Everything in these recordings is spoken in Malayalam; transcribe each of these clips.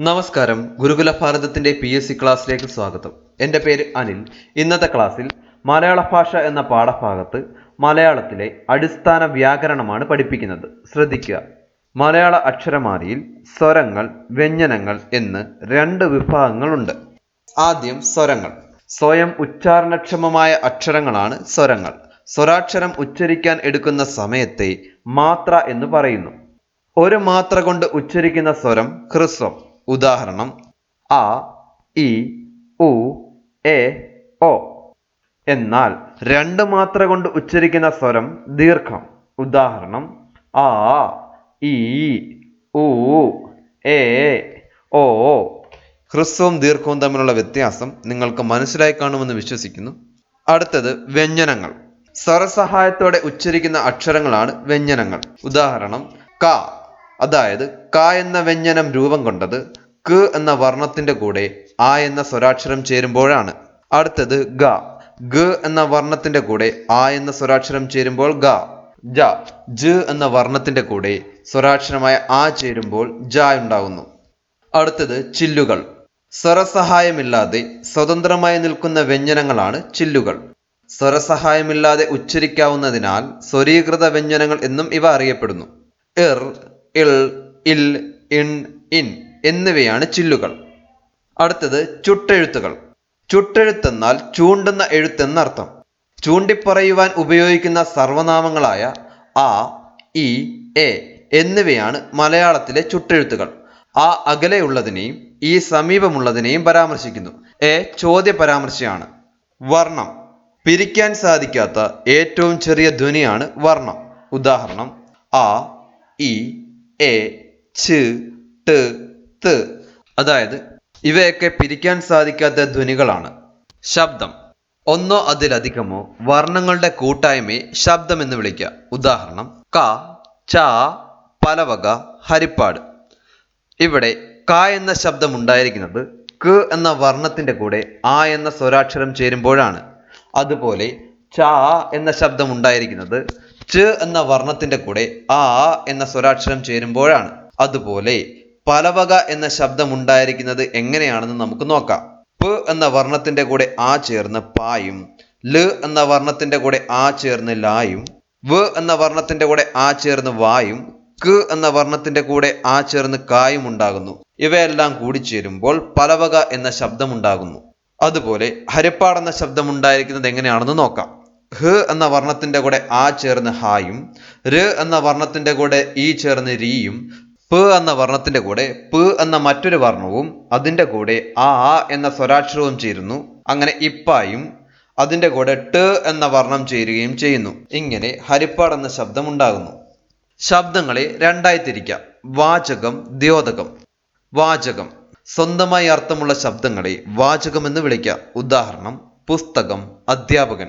നമസ്കാരം. ഗുരുകുല ഭാരതത്തിന്റെ പി എസ് സി ക്ലാസ്സിലേക്ക് സ്വാഗതം. എന്റെ പേര് അനിൽ. ഇന്നത്തെ ക്ലാസ്സിൽ മലയാള ഭാഷ എന്ന പാഠഭാഗത്ത് മലയാളത്തിലെ അടിസ്ഥാന വ്യാകരണമാണ് പഠിപ്പിക്കുന്നത്. ശ്രദ്ധിക്കുക. മലയാള അക്ഷരമാലയിൽ സ്വരങ്ങൾ വ്യഞ്ജനങ്ങൾ എന്ന് രണ്ട് വിഭാഗങ്ങളുണ്ട്. ആദ്യം സ്വരങ്ങൾ. സ്വയം ഉച്ചാരണക്ഷമമായ അക്ഷരങ്ങളാണ് സ്വരങ്ങൾ. സ്വരാക്ഷരം ഉച്ചരിക്കാൻ എടുക്കുന്ന സമയത്തെ മാത്ര എന്ന് പറയുന്നു. ഒരു മാത്ര കൊണ്ട് ഉച്ചരിക്കുന്ന സ്വരം ഹ്രസ്വം. ഉദാഹരണം അ ഇ ഉ എ ഒ. എന്നാൽ രണ്ട് മാത്ര കൊണ്ട് ഉച്ചരിക്കുന്ന സ്വരം ദീർഘം. ഉദാഹരണം ആ ഇ ഉ എ ഓ ഹ്രസ്വവും ദീർഘവും തമ്മിലുള്ള വ്യത്യാസം നിങ്ങൾക്ക് മനസ്സിലായി കാണുമെന്ന് വിശ്വസിക്കുന്നു. അടുത്തത് വ്യഞ്ജനങ്ങൾ. സ്വരസഹായത്തോടെ ഉച്ചരിക്കുന്ന അക്ഷരങ്ങളാണ് വ്യഞ്ജനങ്ങൾ. ഉദാഹരണം ക. അതായത് ക എന്ന വ്യഞ്ജനം രൂപം കൊണ്ടത് ക് എന്ന വർണത്തിന്റെ കൂടെ ആ എന്ന സ്വരാക്ഷരം ചേരുമ്പോഴാണ്. അടുത്തത് ഗ. ഗ എന്ന വർണത്തിന്റെ കൂടെ ആ എന്ന സ്വരാക്ഷരം ചേരുമ്പോൾ ഗ. ജ. ജ എന്ന വർണത്തിന്റെ കൂടെ സ്വരാക്ഷരമായ ആ ചേരുമ്പോൾ ജ ഉണ്ടാകുന്നു അടുത്തത് ചില്ലുകൾ. സ്വരസഹായമില്ലാതെ സ്വതന്ത്രമായി നിൽക്കുന്ന വ്യഞ്ജനങ്ങളാണ് ചില്ലുകൾ. സ്വരസഹായമില്ലാതെ ഉച്ചരിക്കാവുന്നതിനാൽ സ്വരീകൃത വ്യഞ്ജനങ്ങൾ എന്നും ഇവ അറിയപ്പെടുന്നു. ഇർ ഇൽ ഇൻ ഇൻ. എന്നിവയാണ് ചില്ലുകൾ. അടുത്തത് ചുട്ടെഴുത്തുകൾ. ചുട്ടെഴുത്തെന്നാൽ ചൂണ്ടുന്ന എഴുത്തെന്നർത്ഥം. ചൂണ്ടിപ്പറയുവാൻ ഉപയോഗിക്കുന്ന സർവനാമങ്ങളായ ആ ഇ എ എന്നിവയാണ് മലയാളത്തിലെ ചുട്ടെഴുത്തുകൾ. ആ അകലെയുള്ളതിനെയും ഈ സമീപമുള്ളതിനെയും പരാമർശിക്കുന്നു. എ ചോദ്യ പരാമർശമാണ് വർണം. പിരിക്കാൻ സാധിക്കാത്ത ഏറ്റവും ചെറിയ ധ്വനിയാണ് വർണം. ഉദാഹരണം ആ ഇ എ ച് ട് ത് അതായത് ഇവയൊക്കെ പിരിക്കാൻ സാധിക്കാത്ത ധ്വനികളാണ്. ശബ്ദം. ഒന്നോ അതിലധികമോ വർണങ്ങളുടെ കൂട്ടായ്മയെ ശബ്ദം എന്ന് വിളിക്കുക. ഉദാഹരണം ക ച പലവക ഹരിപ്പാട്. ഇവിടെ ക എന്ന ശബ്ദം ഉണ്ടായിരിക്കുന്നത് ക് എന്ന വർണത്തിന്റെ കൂടെ ആ എന്ന സ്വരാക്ഷരം ചേരുമ്പോഴാണ്. അതുപോലെ ച എന്ന ശബ്ദം ഉണ്ടായിരിക്കുന്നത് ച് എന്ന വർണത്തിന്റെ കൂടെ ആ എന്ന സ്വരാക്ഷരം ചേരുമ്പോഴാണ്. അതുപോലെ പലവക എന്ന ശബ്ദം ഉണ്ടായിരിക്കുന്നത് എങ്ങനെയാണെന്ന് നമുക്ക് നോക്കാം. പ് എന്ന വർണത്തിന്റെ കൂടെ ആ ചേർന്ന് പായും ൽ എന്ന വർണത്തിന്റെ കൂടെ ആ ചേർന്ന് ലായും വ് എന്ന വർണത്തിന്റെ കൂടെ ആ ചേർന്ന് വായും ക് എന്ന വർണത്തിന്റെ കൂടെ ആ ചേർന്ന് കായും ഉണ്ടാകുന്നു. ഇവയെല്ലാം കൂടിച്ചേരുമ്പോൾ പലവക എന്ന ശബ്ദമുണ്ടാകുന്നു. അതുപോലെ ഹരിപ്പാട് എന്ന ശബ്ദം ഉണ്ടായിരിക്കുന്നത് എങ്ങനെയാണെന്ന് നോക്കാം. ഹ് എന്ന വർണത്തിന്റെ കൂടെ ആ ചേർന്ന് ഹായും ര് എന്ന വർണത്തിന്റെ കൂടെ ഈ ചേർന്ന് രീയും പ് എന്ന വർണത്തിന്റെ കൂടെ പ് എന്ന മറ്റൊരു വർണവും അതിന്റെ കൂടെ ആ ആ എന്ന സ്വരാക്ഷരവും ചേരുന്നു. അങ്ങനെ ഇപ്പായും അതിന്റെ കൂടെ ട് എന്ന വർണം ചേരുകയും ചെയ്യുന്നു. ഇങ്ങനെ ഹരിപ്പാട് എന്ന ശബ്ദം ഉണ്ടാകുന്നു ശബ്ദങ്ങളെ രണ്ടായി തിരിക്കാം. വാചകം ദ്യോതകം. വാചകം. സ്വന്തമായി അർത്ഥമുള്ള ശബ്ദങ്ങളെ വാചകം എന്ന് വിളിക്കാം. ഉദാഹരണം പുസ്തകം അധ്യാപകൻ.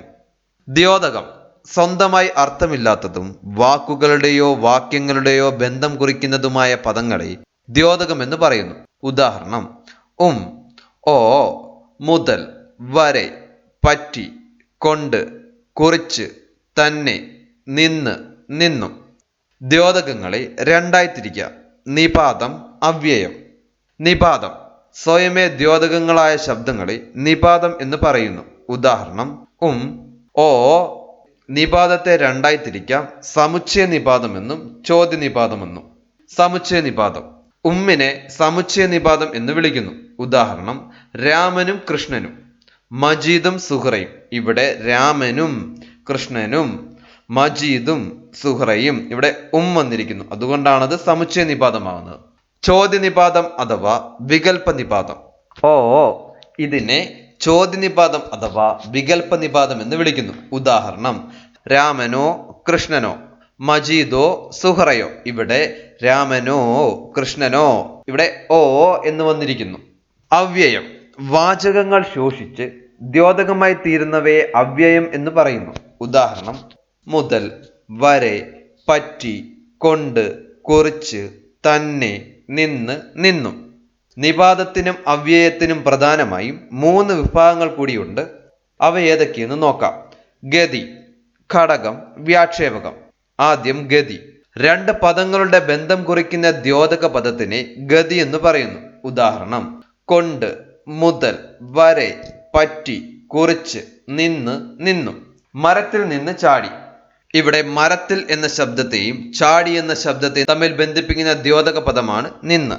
ദ്യോതകം. സ്വന്തമായി അർത്ഥമില്ലാത്തതും വാക്കുകളുടെയോ വാക്യങ്ങളുടെയോ ബന്ധം കുറിക്കുന്നതുമായ പദങ്ങളെ ദ്യോതകം എന്ന് പറയുന്നു. ഉദാഹരണം ഉം ഓ മുതൽ വരെ പറ്റി കൊണ്ട് കുറിച്ച് തന്നെ നിന്ന് നിന്നു. ദ്യോതകങ്ങളെ രണ്ടായി തിരിക്കുക നിപാതം അവ്യയം. നിപാതം സ്വയമേ ദ്യോതകങ്ങളായ ശബ്ദങ്ങളെ നിപാതം എന്ന് പറയുന്നു. ഉദാഹരണം ഉം ഓ നിപാതത്തെ രണ്ടായി തിരിക്കാം. സമുച്ചയ നിപാതം എന്നും ചോദ്യ നിപാതം എന്നും സമുച്ചയ നിപാതം ഉമ്മിനെ സമുച്ചയ നിപാതം എന്ന് വിളിക്കുന്നു. ഉദാഹരണം രാമനും കൃഷ്ണനും. മജീദും സുഹറയും. ഇവിടെ രാമനും കൃഷ്ണനും മജീദും സുഹറയും ഇവിടെ ഉം വന്നിരിക്കുന്നു. അതുകൊണ്ടാണത് സമുച്ചയ നിപാതമാവുന്നത് ചോദ്യ നിപാതം അഥവാ വികൽപ്പ നിപാതം ഓ ഇതിനെ ചോദ്യ നിപാതം അഥവാ വികൽപ്പ നിപാതം എന്ന് വിളിക്കുന്നു. ഉദാഹരണം രാമനോ കൃഷ്ണനോ? മജീദോ സുഹറയോ? ഇവിടെ രാമനോ കൃഷ്ണനോ? ഇവിടെ ഓ എന്ന് വന്നിരിക്കുന്നു. അവ്യയം. വാചകങ്ങൾ ശോഷിച്ച് ദ്യോതകമായി തീരുന്നവയെ അവ്യയം എന്ന് പറയുന്നു. ഉദാഹരണം മുതൽ വരെ പറ്റി കൊണ്ട് കുറിച്ച് തന്നെ നിന്ന് നിന്നു. നിപാതത്തിനും അവ്യയത്തിനും പ്രധാനമായും മൂന്ന് വിഭാഗങ്ങൾ കൂടിയുണ്ട്. അവ ഏതൊക്കെയെന്ന് നോക്കാം. ഗതി. ഘടകം വ്യാക്ഷേപകം. ആദ്യം ഗതി. രണ്ട് പദങ്ങളുടെ ബന്ധം കുറിക്കുന്ന ദ്യോതക പദത്തിനെ ഗതി എന്ന് പറയുന്നു. ഉദാഹരണം കൊണ്ട് മുതൽ വരെ പറ്റി കുറിച്ച് നിന്ന് നിന്നു. മരത്തിൽ നിന്ന് ചാടി. ഇവിടെ മരത്തിൽ എന്ന ശബ്ദത്തെയും ചാടി എന്ന ശബ്ദത്തെയും തമ്മിൽ ബന്ധിപ്പിക്കുന്ന ദ്യോതക പദമാണ് നിന്ന്.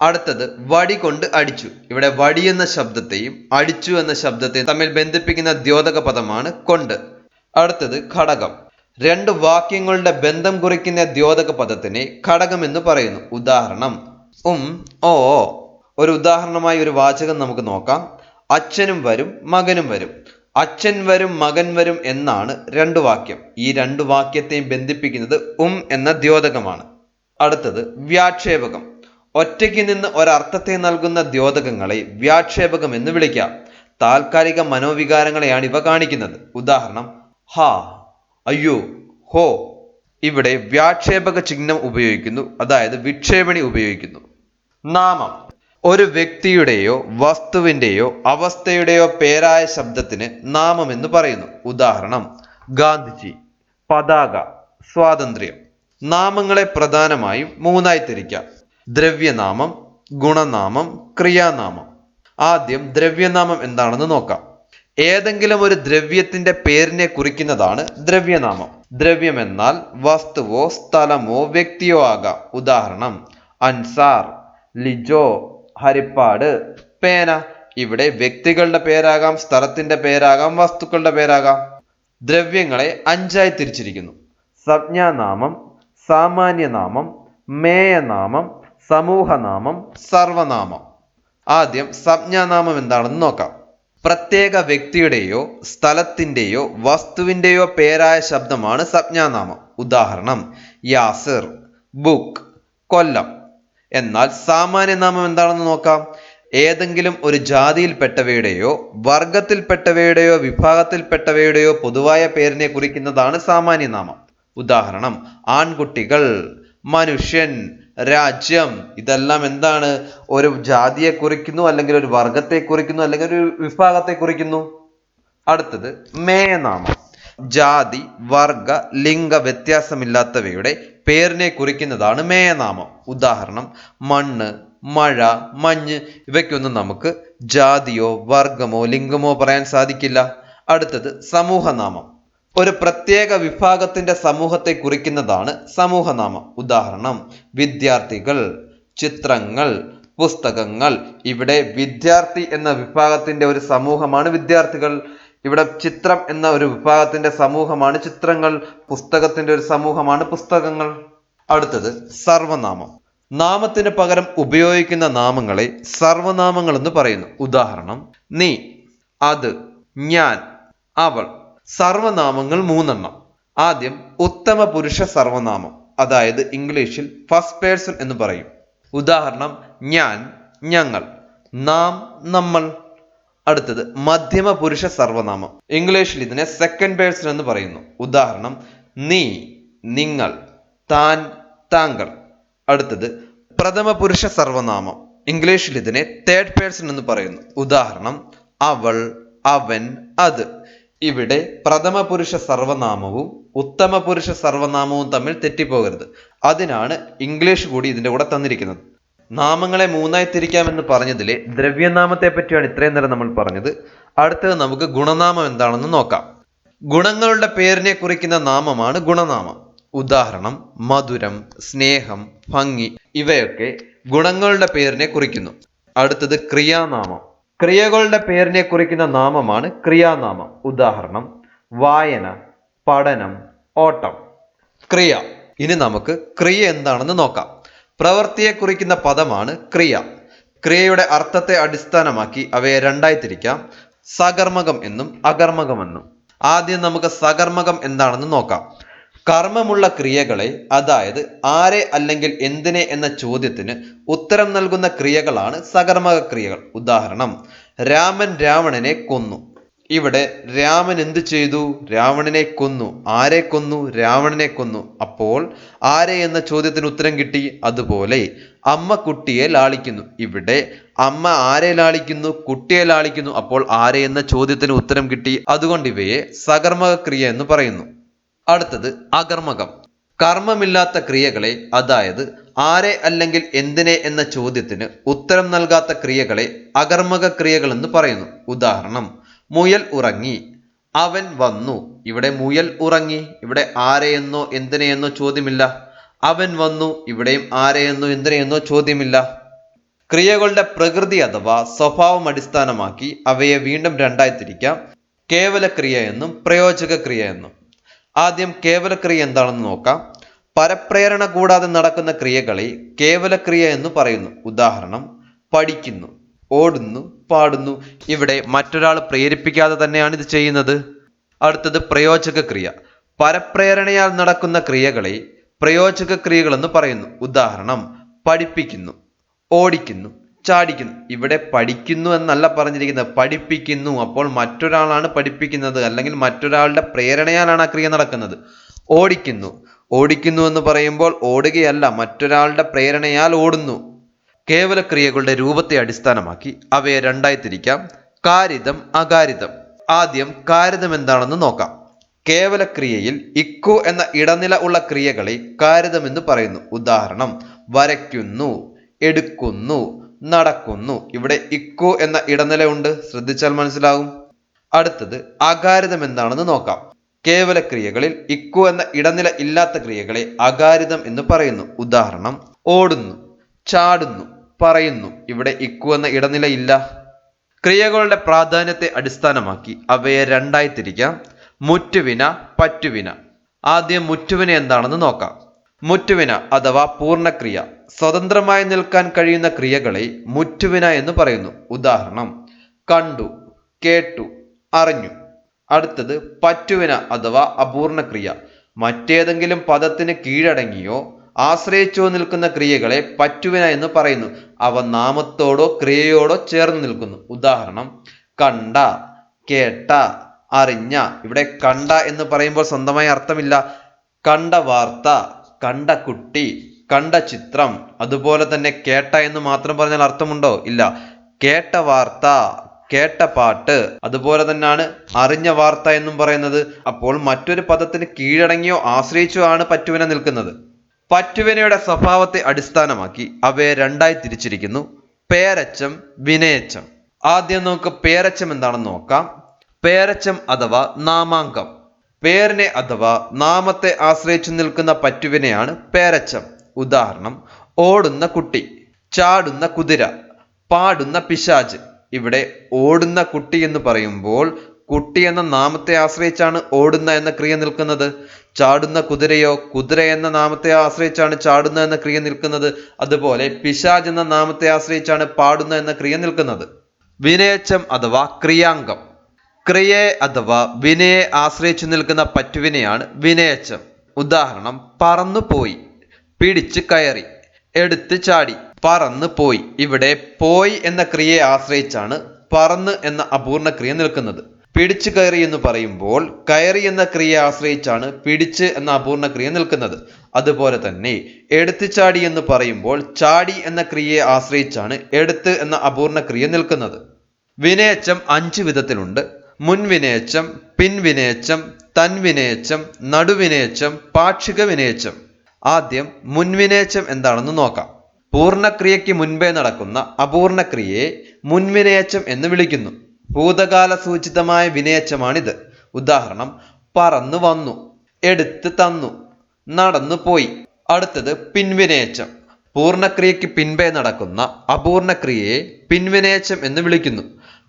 അടുത്തത് വടി കൊണ്ട് അടിച്ചു. ഇവിടെ വടി എന്ന ശബ്ദത്തെയും അടിച്ചു എന്ന ശബ്ദത്തെയും തമ്മിൽ ബന്ധിപ്പിക്കുന്ന ദ്യോതക പദമാണ് കൊണ്ട്. അടുത്തത് ഘടകം. രണ്ട് വാക്യങ്ങളുടെ ബന്ധം കുറിക്കുന്ന ദ്യോതക പദത്തിനെ ഘടകം എന്ന് പറയുന്നു. ഉദാഹരണം ഉം ഓ ഒരു ഉദാഹരണമായി ഒരു വാചകം നമുക്ക് നോക്കാം. അച്ഛനും വരും മകനും വരും. അച്ഛൻ വരും മകൻ വരും എന്നാണ് രണ്ട് വാക്യം. ഈ രണ്ട് വാക്യത്തെയും ബന്ധിപ്പിക്കുന്നത് ഉം എന്ന ദ്യോതകമാണ്. അടുത്തത് വ്യാക്ഷേപകം. ഒറ്റയ്ക്ക് നിന്ന് ഒരർത്ഥത്തെ നൽകുന്ന ദ്യോതകങ്ങളെ വ്യാക്ഷേപകം എന്ന് വിളിക്കാം. താൽക്കാലിക മനോവികാരങ്ങളെയാണ് ഇവ കാണിക്കുന്നത്. ഉദാഹരണം ഹാ അയ്യോ ഹോ. ഇവിടെ വ്യാക്ഷേപക ചിഹ്നം ഉപയോഗിക്കുന്നു അതായത് വിക്ഷേപണി ഉപയോഗിക്കുന്നു. നാമം. ഒരു വ്യക്തിയുടെയോ വസ്തുവിന്റെയോ അവസ്ഥയുടെയോ പേരായ ശബ്ദത്തിന് നാമം എന്ന് പറയുന്നു. ഉദാഹരണം ഗാന്ധിജി. പതാക. സ്വാതന്ത്ര്യം. നാമങ്ങളെ പ്രധാനമായും മൂന്നായി തിരിക്കാം. ദ്രവ്യനാമം ഗുണനാമം ക്രിയാനാമം. ആദ്യം ദ്രവ്യനാമം എന്താണെന്ന് നോക്കാം. ഏതെങ്കിലും ഒരു ദ്രവ്യത്തിന്റെ പേരിനെ കുറിക്കുന്നതാണ് ദ്രവ്യനാമം. ദ്രവ്യം എന്നാൽ വസ്തുവോ സ്ഥലമോ വ്യക്തിയോ ആകാം. ഉദാഹരണം അൻസാർ ലിജോ ഹരിപ്പാട് പേന. ഇവിടെ വ്യക്തികളുടെ പേരാകാം സ്ഥലത്തിന്റെ പേരാകാം വസ്തുക്കളുടെ പേരാകാം. ദ്രവ്യങ്ങളെ അഞ്ചായി തിരിച്ചിരിക്കുന്നു. സംജ്ഞാനാമം സാമാന്യനാമം മേയനാമം സമൂഹനാമം സർവനാമം. ആദ്യം സംജ്ഞാനാമം എന്താണെന്ന് നോക്കാം. പ്രത്യേക വ്യക്തിയുടെയോ സ്ഥലത്തിന്റെയോ വസ്തുവിന്റെയോ പേരായ ശബ്ദമാണ് സംജ്ഞാനാമം. ഉദാഹരണം യാസിർ ബുക്ക് കൊല്ലം. എന്നാൽ സാമാന്യനാമം എന്താണെന്ന് നോക്കാം. ഏതെങ്കിലും ഒരു ജാതിയിൽപ്പെട്ടവയുടെയോ വർഗത്തിൽപ്പെട്ടവയുടെയോ വിഭാഗത്തിൽപ്പെട്ടവയുടെയോ പൊതുവായ പേരിനെ കുറിക്കുന്നതാണ് സാമാന്യനാമം ഉദാഹരണം ആൺകുട്ടികൾ മനുഷ്യൻ രാജ്യം. ഇതെല്ലാം എന്താണ്? ഒരു ജാതിയെ കുറിക്കുന്നു അല്ലെങ്കിൽ ഒരു വർഗത്തെ കുറിക്കുന്നു അല്ലെങ്കിൽ ഒരു വിഭാഗത്തെ കുറിക്കുന്നു? അടുത്തത് മേനാമം. ജാതി വർഗ ലിംഗ വ്യത്യാസമില്ലാത്തവയുടെ പേരിനെ കുറിക്കുന്നതാണ് മേനാമം. ഉദാഹരണം മണ്ണ് മഴ മഞ്ഞ് ഇവയ്ക്കൊന്നും നമുക്ക് ജാതിയോ വർഗമോ ലിംഗമോ പറയാൻ സാധിക്കില്ല. അടുത്തത് സമൂഹനാമം. ഒരു പ്രത്യേക വിഭാഗത്തിന്റെ സമൂഹത്തെ കുറിക്കുന്നതാണ് സമൂഹനാമം. ഉദാഹരണം വിദ്യാർത്ഥികൾ ചിത്രങ്ങൾ പുസ്തകങ്ങൾ. ഇവിടെ വിദ്യാർത്ഥി എന്ന വിഭാഗത്തിന്റെ ഒരു സമൂഹമാണ് വിദ്യാർത്ഥികൾ. ഇവിടെ ചിത്രം എന്ന ഒരു വിഭാഗത്തിന്റെ സമൂഹമാണ് ചിത്രങ്ങൾ. പുസ്തകത്തിന്റെ ഒരു സമൂഹമാണ് പുസ്തകങ്ങൾ. അടുത്തത് സർവനാമം. നാമത്തിന് പകരം ഉപയോഗിക്കുന്ന നാമങ്ങളെ സർവനാമങ്ങൾ എന്ന് പറയുന്നു. ഉദാഹരണം നീ അത് ഞാൻ അവൾ. സർവനാമങ്ങൾ മൂന്നെണ്ണം. ആദ്യം ഉത്തമ പുരുഷ സർവനാമം അതായത് ഇംഗ്ലീഷിൽ ഫസ്റ്റ് പേഴ്സൺ എന്ന് പറയും. ഉദാഹരണം ഞാൻ ഞങ്ങൾ. നാം നമ്മൾ. അടുത്തത് മധ്യമ പുരുഷ സർവനാമം. ഇംഗ്ലീഷിൽ ഇതിനെ സെക്കൻഡ് പേഴ്സൺ എന്ന് പറയുന്നു. ഉദാഹരണം നീ നിങ്ങൾ താൻ താങ്കൾ. അടുത്തത് പ്രഥമ പുരുഷ സർവനാമം. ഇംഗ്ലീഷിൽ ഇതിനെ തേർഡ് പേഴ്സൺ എന്ന് പറയുന്നു. ഉദാഹരണം അവൾ അവൻ അത്. ഇവിടെ പ്രഥമ പുരുഷ സർവനാമവും ഉത്തമ പുരുഷ സർവനാമവും തമ്മിൽ തെറ്റിപ്പോകരുത്. അതിനാണ് ഇംഗ്ലീഷ് കൂടി ഇതിന്റെ കൂടെ തന്നിരിക്കുന്നത്. നാമങ്ങളെ മൂന്നായി തിരിക്കാമെന്ന് പറഞ്ഞതിലെ ദ്രവ്യനാമത്തെ പറ്റിയാണ് ഇത്രയും നേരം നമ്മൾ പറഞ്ഞത്. അടുത്തത് നമുക്ക് ഗുണനാമം എന്താണെന്ന് നോക്കാം. ഗുണങ്ങളുടെ പേരിനെ കുറിക്കുന്ന നാമമാണ് ഗുണനാമം. ഉദാഹരണം മധുരം സ്നേഹം ഭംഗി ഇവയൊക്കെ ഗുണങ്ങളുടെ പേരിനെ കുറിക്കുന്നു. അടുത്തത് ക്രിയാനാമം. ക്രിയകളുടെ പേരിനെ കുറിക്കുന്ന നാമമാണ് ക്രിയാനാമം. ഉദാഹരണം വായന പഠനം ഓട്ടം. ക്രിയ. ഇനി നമുക്ക് ക്രിയ എന്താണെന്ന് നോക്കാം. പ്രവൃത്തിയെ കുറിക്കുന്ന പദമാണ് ക്രിയ. ക്രിയയുടെ അർത്ഥത്തെ അടിസ്ഥാനമാക്കി അവയെ രണ്ടായി തിരിക്കാം. സകർമ്മകം എന്നും അകർമ്മകം എന്നും ആദ്യം നമുക്ക് സകർമ്മകം എന്താണെന്ന് നോക്കാം. കർമ്മമുള്ള ക്രിയകളെ അതായത് ആരെ അല്ലെങ്കിൽ എന്തിനെ എന്ന ചോദ്യത്തിന് ഉത്തരം നൽകുന്ന ക്രിയകളാണ് സകർമ്മക ക്രിയകൾ. ഉദാഹരണം രാമൻ രാവണനെ കൊന്നു. ഇവിടെ രാമൻ എന്ത് ചെയ്തു? രാവണനെ കൊന്നു. ആരെ കൊന്നു? രാവണനെ കൊന്നു. അപ്പോൾ ആരെ എന്ന ചോദ്യത്തിന് ഉത്തരം കിട്ടി? അതുപോലെ അമ്മ കുട്ടിയെ ലാളിക്കുന്നു. ഇവിടെ അമ്മ ആരെ ലാളിക്കുന്നു? കുട്ടിയെ ലാളിക്കുന്നു. അപ്പോൾ ആരെ എന്ന ചോദ്യത്തിന് ഉത്തരം കിട്ടി? അതുകൊണ്ട് ഇവയെ സകർമ്മക ക്രിയ എന്ന് പറയുന്നു. അടുത്തത് അകർമ്മകം. കർമ്മമില്ലാത്ത ക്രിയകളെ അതായത് ആരെ അല്ലെങ്കിൽ എന്തിനെ എന്ന ചോദ്യത്തിന് ഉത്തരം നൽകാത്ത ക്രിയകളെ അകർമ്മക ക്രിയകൾ എന്ന് പറയുന്നു. ഉദാഹരണം മുയൽ ഉറങ്ങി. അവൻ വന്നു. ഇവിടെ മുയൽ ഉറങ്ങി. ഇവിടെ ആരെയെന്നോ എന്തിനെയെന്നോ ചോദ്യമില്ല. അവൻ വന്നു. ഇവിടെയും ആരെയെന്നോ എന്തിനെയെന്നോ ചോദ്യമില്ല. ക്രിയകളുടെ പ്രകൃതി അഥവാ സ്വഭാവം അടിസ്ഥാനമാക്കി അവയെ വീണ്ടും രണ്ടായി തിരിക്കാം. കേവല ക്രിയ എന്നും പ്രയോജക ക്രിയ എന്നും. ആദ്യം കേവലക്രിയ എന്താണെന്ന് നോക്കാം. പരപ്രേരണ കൂടാതെ നടക്കുന്ന ക്രിയകളെ കേവലക്രിയ എന്ന് പറയുന്നു. ഉദാഹരണം പഠിക്കുന്നു ഓടുന്നു പാടുന്നു. ഇവിടെ മറ്റൊരാൾ പ്രേരിപ്പിക്കാതെ തന്നെയാണ് ഇത് ചെയ്യുന്നത്. അടുത്തത് പ്രയോജക ക്രിയ. പരപ്രേരണയാൽ നടക്കുന്ന ക്രിയകളെ പ്രയോജക ക്രിയകൾ എന്ന് പറയുന്നു. ഉദാഹരണം പഠിപ്പിക്കുന്നു ഓടിക്കുന്നു ചാടിക്കുന്നു ഇവിടെ പഠിക്കുന്നു എന്നല്ല പറഞ്ഞിരിക്കുന്നത്. പഠിപ്പിക്കുന്നു. അപ്പോൾ മറ്റൊരാളാണ് പഠിപ്പിക്കുന്നത്. അല്ലെങ്കിൽ മറ്റൊരാളുടെ പ്രേരണയാലാണ് ആ ക്രിയ നടക്കുന്നത്. ഓടിക്കുന്നു. ഓടിക്കുന്നു എന്ന് പറയുമ്പോൾ ഓടുകയല്ല മറ്റൊരാളുടെ പ്രേരണയാൽ ഓടുന്നു. കേവല ക്രിയകളുടെ രൂപത്തെ അടിസ്ഥാനമാക്കി അവയെ രണ്ടായി തിരിക്കാം. കാരിതം അകാരിതം. ആദ്യം കാരിതം എന്താണെന്ന് നോക്കാം. കേവല ക്രിയയിൽ ഇക്കു എന്ന ഇടനില ഉള്ള ക്രിയകളെ കാരിതം എന്ന് പറയുന്നു. ഉദാഹരണം വരയ്ക്കുന്നു എടുക്കുന്നു നടക്കുന്നു. ഇവിടെ ഇക്കു എന്ന ഇടനില ഉണ്ട് ശ്രദ്ധിച്ചാൽ മനസ്സിലാകും അടുത്തത് അകാരിതം എന്താണെന്ന് നോക്കാം. കേവല ക്രിയകളിൽ ഇക്കു എന്ന ഇടനില ഇല്ലാത്ത ക്രിയകളെ അകാരിതം എന്ന് പറയുന്നു. ഉദാഹരണം ഓടുന്നു ചാടുന്നു പറയുന്നു. ഇവിടെ ഇക്കു എന്ന ഇടനില ഇല്ല. ക്രിയകളുടെ പ്രാധാന്യത്തെ അടിസ്ഥാനമാക്കി അവയെ രണ്ടായി തിരിക്കാം. മുറ്റുവിന പറ്റുവിന. ആദ്യം മുറ്റുവിന എന്താണെന്ന് നോക്കാം. മുറ്റുവിന അഥവാ പൂർണക്രിയ സ്വതന്ത്രമായി നിൽക്കാൻ കഴിയുന്ന ക്രിയകളെ മുറ്റുവിന എന്ന് പറയുന്നു. ഉദാഹരണം കണ്ടു കേട്ടു അറിഞ്ഞു. അടുത്തത് പറ്റുവിന അഥവാ അപൂർണക്രിയ മറ്റേതെങ്കിലും പദത്തിന് കീഴടങ്ങിയോ ആശ്രയിച്ചോ നിൽക്കുന്ന ക്രിയകളെ പറ്റുവിന എന്ന് പറയുന്നു. അവ നാമത്തോടോ ക്രിയയോടോ ചേർന്ന് നിൽക്കുന്നു. ഉദാഹരണം കണ്ട കേട്ട അറിഞ്ഞ. ഇവിടെ കണ്ട എന്ന് പറയുമ്പോൾ സ്വന്തമായി അർത്ഥമില്ല. കണ്ട വാർത്ത കണ്ട കുട്ടി കണ്ട ചിത്രം അതുപോലെ തന്നെ കേട്ട എന്ന് മാത്രം പറഞ്ഞാൽ അർത്ഥമുണ്ടോ? ഇല്ല. കേട്ട വാർത്ത കേട്ട പാട്ട് അതുപോലെ തന്നെയാണ് അറിഞ്ഞ വാർത്ത എന്നും പറയുന്നത്. അപ്പോൾ മറ്റൊരു പദത്തിന് കീഴടങ്ങിയോ ആശ്രയിച്ചോ ആണ് പറ്റുവിന നിൽക്കുന്നത്. പറ്റുവിനയുടെ സ്വഭാവത്തെ അടിസ്ഥാനമാക്കി അവയെ രണ്ടായി തിരിച്ചിരിക്കുന്നു. പേരച്ചം വിനയച്ചം. ആദ്യം നമുക്ക് പേരച്ചം എന്താണെന്ന് നോക്കാം. പേരച്ചം അഥവാ നാമാങ്കം. പേരിനെ അഥവാ നാമത്തെ ആശ്രയിച്ചു നിൽക്കുന്ന പറ്റുവിനെയാണ് പേരച്ചം. ഉദാഹരണം ഓടുന്ന കുട്ടി ചാടുന്ന കുതിര പാടുന്ന പിശാജ് ഇവിടെ ഓടുന്ന കുട്ടി എന്ന് പറയുമ്പോൾ കുട്ടി എന്ന നാമത്തെ ആശ്രയിച്ചാണ് ഓടുന്ന എന്ന ക്രിയ നിൽക്കുന്നത്. ചാടുന്ന കുതിരയോ കുതിര എന്ന നാമത്തെ ആശ്രയിച്ചാണ് ചാടുന്ന എന്ന ക്രിയ നിൽക്കുന്നത്. അതുപോലെ പിശാജ് എന്ന നാമത്തെ ആശ്രയിച്ചാണ് പാടുന്ന എന്ന ക്രിയ നിൽക്കുന്നത്. വിനയച്ചം അഥവാ ക്രിയാംഗം ക്രിയയെ അഥവാ വിനയെ ആശ്രയിച്ചു നിൽക്കുന്ന പറ്റുവിനെയാണ് വിനയച്ചം. ഉദാഹരണം പറന്നു പോയി പിടിച്ചു കയറി എടുത്ത് ചാടി പറന്ന് പോയി. ഇവിടെ പോയി എന്ന ക്രിയയെ ആശ്രയിച്ചാണ് പറന്ന് എന്ന അപൂർണ ക്രിയ നിൽക്കുന്നത്. പിടിച്ചു കയറി എന്ന് പറയുമ്പോൾ കയറി എന്ന ക്രിയയെ ആശ്രയിച്ചാണ് പിടിച്ച് എന്ന അപൂർണ ക്രിയ നിൽക്കുന്നത്. അതുപോലെ തന്നെ എടുത്ത് ചാടി എന്ന് പറയുമ്പോൾ ചാടി എന്ന ക്രിയയെ ആശ്രയിച്ചാണ് എടുത്ത് എന്ന അപൂർണ ക്രിയ നിൽക്കുന്നത്. വിനയച്ചം അഞ്ച് വിധത്തിലുണ്ട്. മുൻവിനയച്ചം പിൻവിനേച്ചം തൻവിനേച്ചം നടുവിനേച്ചം പാക്ഷിക വിനേച്ചം ആദ്യം മുൻവിനേച്ചം എന്താണെന്ന് നോക്കാം. പൂർണക്രിയയ്ക്ക് മുൻപേ നടക്കുന്ന അപൂർണക്രിയയെ മുൻവിനേച്ചം എന്ന് വിളിക്കുന്നു. ഭൂതകാല സൂചിതമായ വിനേച്ചമാണിത്. ഉദാഹരണം പറന്നു വന്നു എടുത്ത് തന്നു നടന്നു പോയി. അടുത്തത് പിൻവിനേച്ചം. പൂർണക്രിയയ്ക്ക് പിൻപേ നടക്കുന്ന അപൂർണക്രിയയെ പിൻവിനേച്ചം എന്ന് വിളിക്കുന്നു.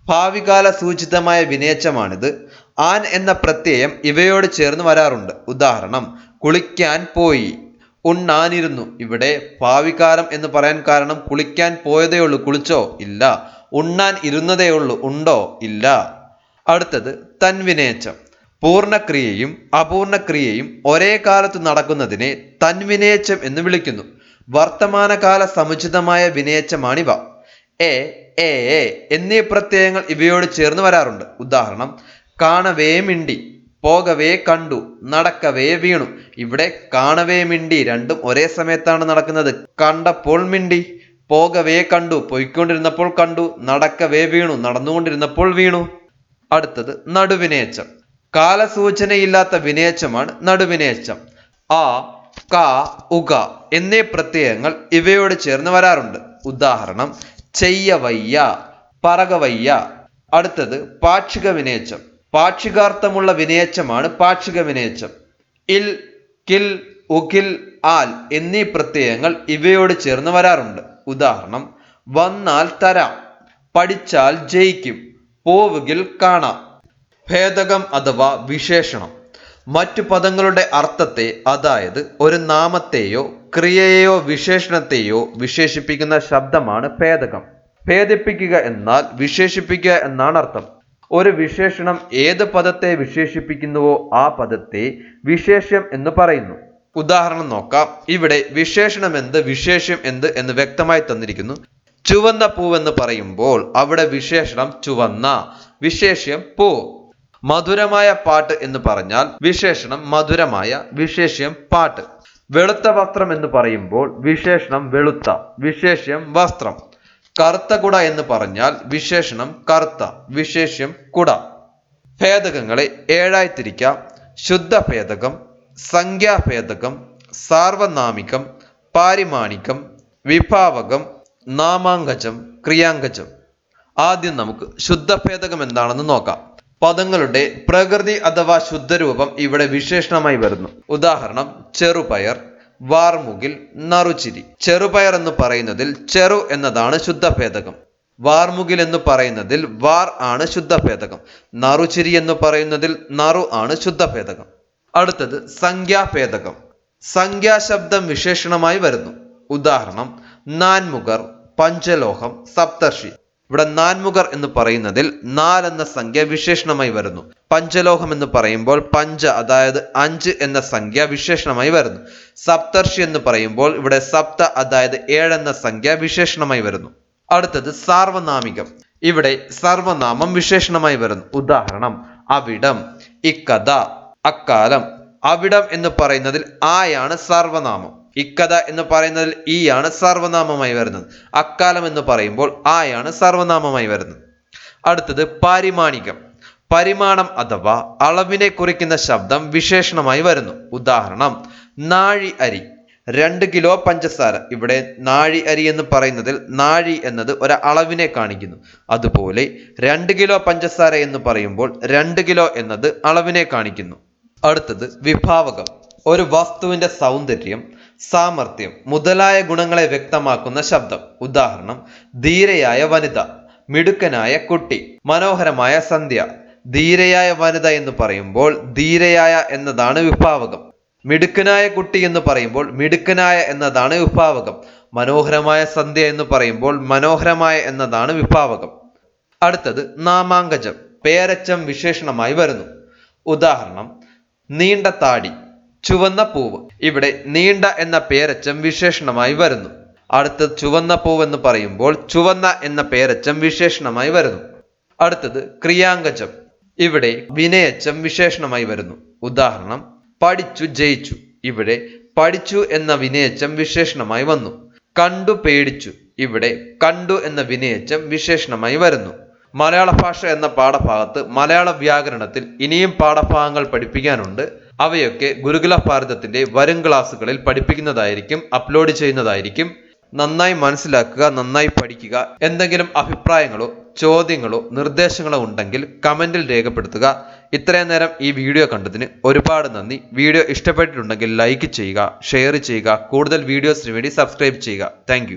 ഭാവികാല സൂചിതമായ വിനേച്ചമാണിത് ആൻ എന്ന പ്രത്യയം ഇവയോട് ചേർന്ന് വരാറുണ്ട്. ഉദാഹരണം കുളിക്കാൻ പോയി. ഉണ്ണാനിരുന്നു. ഇവിടെ ഭാവികാലം എന്ന് പറയാൻ കാരണം കുളിക്കാൻ പോയതേ ഉള്ളൂ. കുളിച്ചോ? ഇല്ല. ഉണ്ണാൻ ഇരുന്നതേ ഉള്ളൂ. ഉണ്ടോ? ഇല്ല. അടുത്തത് തൻവിനേച്ചം പൂർണക്രിയയും അപൂർണക്രിയയും ഒരേ കാലത്ത് നടക്കുന്നതിനെ തൻവിനേച്ചം എന്ന് വിളിക്കുന്നു. വർത്തമാനകാല സമുചിതമായ വിനയച്ചമാണിവ. എ എ എ എന്നീ പ്രത്യയങ്ങൾ ഇവയോട് ചേർന്ന് വരാറുണ്ട്. ഉദാഹരണം കാണവേ മിണ്ടി പോകവേ കണ്ടു നടക്കവേ വീണു. ഇവിടെ കാണവേ മിണ്ടി രണ്ടും ഒരേ സമയത്താണ് നടക്കുന്നത്. കണ്ടപ്പോൾ മിണ്ടി പോകവേ കണ്ടു പോയിക്കൊണ്ടിരുന്നപ്പോൾ കണ്ടു നടക്കവേ വീണു നടന്നുകൊണ്ടിരുന്നപ്പോൾ വീണു. അടുത്തത് നടുവിനേച്ചം. കാലസൂചനയില്ലാത്ത വിനേച്ചമാണ് നടുവിനേച്ചം. ആ ക ഉക എന്നീ പ്രത്യയങ്ങൾ ഇവയോട് ചേർന്ന് വരാറുണ്ട്. ഉദാഹരണം ചെയ്യവയ്യ പറകവയ്യ അടുത്തത് പാക്ഷിക വിനയച്ചം. പാക്ഷികാർത്ഥമുള്ള വിനയച്ചമാണ് പാക്ഷിക വിനയച്ചം. ഇൽ കിൽ ഉകിൽ ആൽ എന്നീ പ്രത്യയങ്ങൾ ഇവയോട് ചേർന്ന് വരാറുണ്ട്. ഉദാഹരണം വന്നാൽ തരാം പഠിച്ചാൽ ജയിക്കും പോവുകിൽ കാണാം. ഭേദകം അഥവാ വിശേഷണം. മറ്റു പദങ്ങളുടെ അർത്ഥത്തെ അതായത് ഒരു നാമത്തെയോ ക്രിയയെയോ വിശേഷണത്തെയോ വിശേഷിപ്പിക്കുന്ന ശബ്ദമാണ് ഭേദകം. ഭേദിപ്പിക്കുക എന്നാൽ വിശേഷിപ്പിക്കുക എന്നാണ് അർത്ഥം. ഒരു വിശേഷണം ഏത് പദത്തെ വിശേഷിപ്പിക്കുന്നുവോ ആ പദത്തെ വിശേഷ്യം എന്ന് പറയുന്നു. ഉദാഹരണം നോക്കാം. ഇവിടെ വിശേഷണം എന്ത് വിശേഷ്യം എന്ത് എന്ന് വ്യക്തമായി തന്നിരിക്കുന്നു. ചുവന്ന പൂവെന്ന് പറയുമ്പോൾ അവിടെ വിശേഷണം ചുവന്ന വിശേഷ്യം പൂ. മധുരമായ പാട്ട് എന്ന് പറഞ്ഞാൽ വിശേഷണം മധുരമായ വിശേഷ്യം പാട്ട്. വെളുത്ത വസ്ത്രം എന്ന് പറയുമ്പോൾ വിശേഷണം വെളുത്ത വിശേഷ്യം വസ്ത്രം. കറുത്ത കുട എന്ന് പറഞ്ഞാൽ വിശേഷണം കറുത്ത വിശേഷ്യം കുട. ഭേദകങ്ങളെ ഏഴായി തിരിക്കാം. ശുദ്ധ ഭേദകം സംഖ്യാഭേദകം സാർവനാമികം പാരിമാണികം വിഭാവകം നാമാങ്കജം ക്രിയാങ്കജം ആദ്യം നമുക്ക് ശുദ്ധഭേദകം എന്താണെന്ന് നോക്കാം. പദങ്ങളുടെ പ്രകൃതി അഥവാ ശുദ്ധരൂപം ഇവിടെ വിശേഷണമായി വരുന്നു. ഉദാഹരണം ചെറുപയർ വാർമുകിൽ നറുചിരി. ചെറുപയർ എന്ന് പറയുന്നതിൽ ചെറു എന്നതാണ് ശുദ്ധഭേദകം. വാർമുകിൽ എന്ന് പറയുന്നതിൽ വാർ ആണ് ശുദ്ധഭേദകം. നറുചിരി എന്ന് പറയുന്നതിൽ നറു ആണ് ശുദ്ധഭേദകം. അടുത്തത് സംഖ്യാഭേദകം. സംഖ്യാശബ്ദം വിശേഷണമായി വരുന്നു. ഉദാഹരണം നാൻമുഖർ പഞ്ചലോഹം സപ്തർഷി. ഇവിടെ നാൻമുഖർ എന്ന് പറയുന്നതിൽ നാല് എന്ന സംഖ്യ വിശേഷണമായി വരുന്നു. പഞ്ചലോഹം എന്ന് പറയുമ്പോൾ പഞ്ച അതായത് അഞ്ച് എന്ന സംഖ്യ വിശേഷണമായി വരുന്നു. സപ്തർഷി എന്ന് പറയുമ്പോൾ ഇവിടെ സപ്ത അതായത് ഏഴ് എന്ന സംഖ്യ വിശേഷണമായി വരുന്നു. അടുത്തത് സാർവനാമികം. ഇവിടെ സർവനാമം വിശേഷണമായി വരുന്നു. ഉദാഹരണം അവിടം ഇക്കഥ അക്കാലം. അവിടം എന്ന് പറയുന്നതിൽ ആയാണ് സർവനാമം. ഇക്കഥ എന്ന് പറയുന്നതിൽ ഈ ആണ് സർവനാമമായി വരുന്നത്. അക്കാലം എന്ന് പറയുമ്പോൾ ആയാണ് സർവനാമമായി വരുന്നത്. അടുത്തത് പാരിമാണികം. പരിമാണം അഥവാ അളവിനെ കുറിക്കുന്ന ശബ്ദം വിശേഷണമായി വരുന്നു. ഉദാഹരണം നാഴി അരി. രണ്ട് കിലോ പഞ്ചസാര. ഇവിടെ നാഴി അരി എന്ന് പറയുന്നതിൽ നാഴി എന്നത് ഒരു അളവിനെ കാണിക്കുന്നു. അതുപോലെ രണ്ട് കിലോ പഞ്ചസാര എന്ന് പറയുമ്പോൾ രണ്ട് കിലോ എന്നത് അളവിനെ കാണിക്കുന്നു. അടുത്തത് വിഭാവകം. ഒരു വസ്തുവിന്റെ സൗന്ദര്യം സാമർഥ്യം മുതലായ ഗുണങ്ങളെ വ്യക്തമാക്കുന്ന ശബ്ദം. ഉദാഹരണം ധീരയായ വനിത മിടുക്കനായ കുട്ടി മനോഹരമായ സന്ധ്യ. ധീരയായ വനിത എന്ന് പറയുമ്പോൾ ധീരയായ എന്നതാണ് വിഭാവകം. മിടുക്കനായ കുട്ടി എന്ന് പറയുമ്പോൾ മിടുക്കനായ എന്നതാണ് വിഭാവകം. മനോഹരമായ സന്ധ്യ എന്ന് പറയുമ്പോൾ മനോഹരമായ എന്നതാണ് വിഭാവകം. അടുത്തത് നാമാങ്കജം പേരച്ചം വിശേഷണമായി വരുന്നു. ഉദാഹരണം നീണ്ട താടി. ചുവന്ന പൂവ്. ഇവിടെ നീണ്ട എന്ന പേരച്ചം വിശേഷണമായി വരുന്നു. അടുത്തത് ചുവന്ന പൂവ് എന്ന് പറയുമ്പോൾ ചുവന്ന എന്ന പേരച്ചം വിശേഷണമായി വരുന്നു. അടുത്തത് ക്രിയാങ്കജം ഇവിടെ വിനയച്ചം വിശേഷണമായി വരുന്നു. ഉദാഹരണം പഠിച്ചു ജയിച്ചു. ഇവിടെ പഠിച്ചു എന്ന വിനയച്ചം വിശേഷണമായി വന്നു. കണ്ടു പേടിച്ചു. ഇവിടെ കണ്ടു എന്ന വിനയച്ചം വിശേഷണമായി വരുന്നു. മലയാള ഭാഷ എന്ന പാഠഭാഗത്ത് മലയാള വ്യാകരണത്തിൽ ഇനിയും പാഠഭാഗങ്ങൾ പഠിപ്പിക്കാനുണ്ട്. അവയൊക്കെ ഗുരുകുല ഭാരതത്തിന്റെ വരും ക്ലാസ്സുകളിൽ പഠിപ്പിക്കുന്നതായിരിക്കും അപ്ലോഡ് ചെയ്യുന്നതായിരിക്കും. നന്നായി മനസ്സിലാക്കുക നന്നായി പഠിക്കുക. എന്തെങ്കിലും അഭിപ്രായങ്ങളോ ചോദ്യങ്ങളോ നിർദ്ദേശങ്ങളോ ഉണ്ടെങ്കിൽ കമന്റിൽ രേഖപ്പെടുത്തുക. ഇത്രയും നേരം ഈ വീഡിയോ കണ്ടതിന് ഒരുപാട് നന്ദി. വീഡിയോ ഇഷ്ടപ്പെട്ടിട്ടുണ്ടെങ്കിൽ ലൈക്ക് ചെയ്യുക ഷെയർ ചെയ്യുക. കൂടുതൽ വീഡിയോസിന് വേണ്ടി സബ്സ്ക്രൈബ് ചെയ്യുക. താങ്ക്